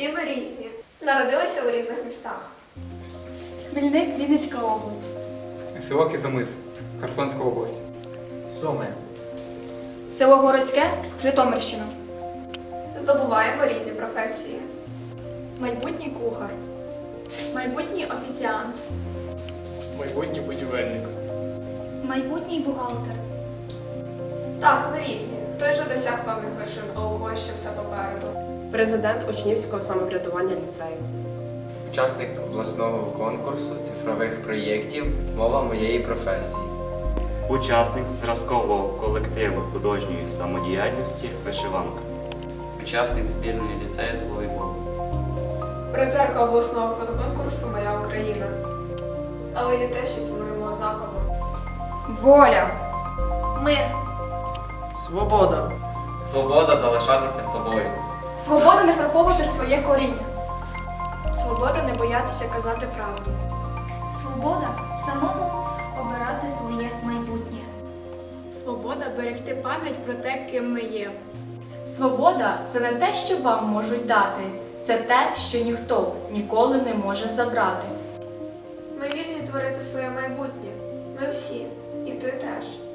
Всі ми різні. Народилися у різних містах. Хмельник, Вінницька область. Село Кізомис, Херсонська область. Суми. Село Городське, Житомирщина. Здобуваємо різні професії. Майбутній кухар. Майбутній офіціант. Майбутній будівельник. Майбутній бухгалтер. Так, ми різні. Хтось вже досяг певних вершин, а у когось ще все попереду. Президент учнівського самоврядування ліцею. Учасник обласного конкурсу цифрових проєктів Мова моєї професії. Учасник зразкового колективу художньої самодіяльності Вишиванка. Учасник збірної ліцею з волейболу. Призерка обласного фотоконкурсу Моя Україна. Але є те, що цінуємо однаково. Воля. Мир. Свобода. Свобода залишатися собою. Свобода не приховувати своє коріння. Свобода не боятися казати правду. Свобода самому обирати своє майбутнє. Свобода берегти пам'ять про те, ким ми є. Свобода це не те, що вам можуть дати, це те, що ніхто ніколи не може забрати. Ми вільні творити своє майбутнє. Ми всі. І ти теж.